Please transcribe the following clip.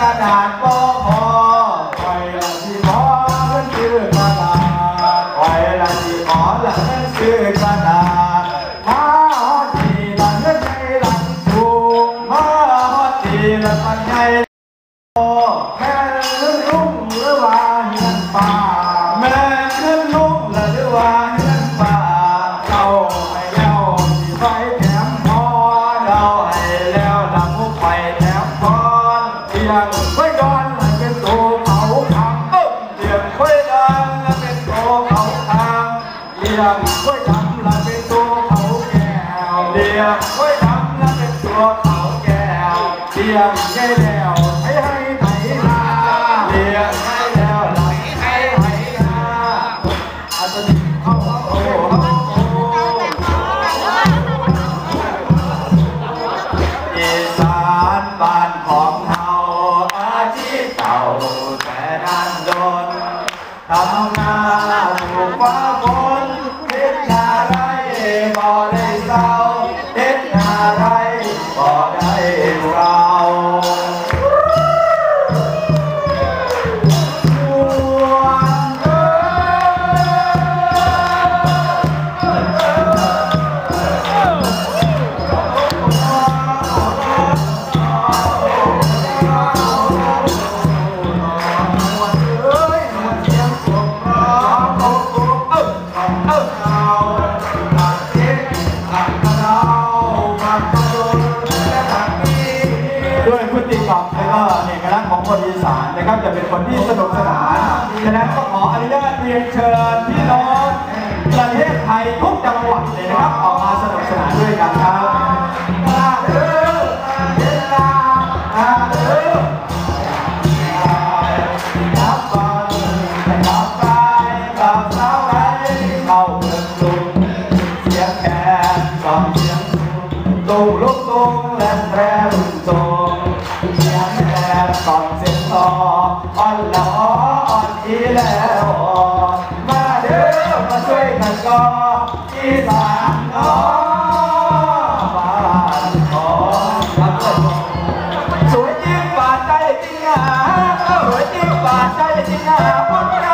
กระดาษบ่พอคอยละที่ขอเงินซื้อกระดาษคอยละที่ขอละเงินซื้อกระดาษ ยงไว้ดำและเป็นตัวเขาแก้วเตียงใหญ่แล้วให้ให้ไถนาเตียงให้แล้วไหลให้ไถนาอาจจะเข้าโอ้โหอีสานบ้านของเฮาอาชีพเก่าแต่นานโดนทำนาปลูกฟ้าฝน นะครับจะเป็นคนที่สนุกสนานฉะนั้นก็ขออนุญาตเรียนเชิญพี่น้องประเทศไทยทุกจังหวัดเลยนะครับออกมาสนุกสนานด้วยกันครับมาเด้อมาเด้อมาเด้อรับฟังแต่รับไปกับสาวไรเข้าเมืองกรุงเสียงแคนกล่อมเสียงสูงตูลุกตุงและแพรรุ่งทรงเสียงแคนกล่อมเสียง อ่อนละอ่อนอีแล้วมาเด้อมาช่วยกันก่ออีสานน้อบ้านของรักสวยจริงบาดใจจริงอะสวยจริงบาดใจจริงอะพวกเรา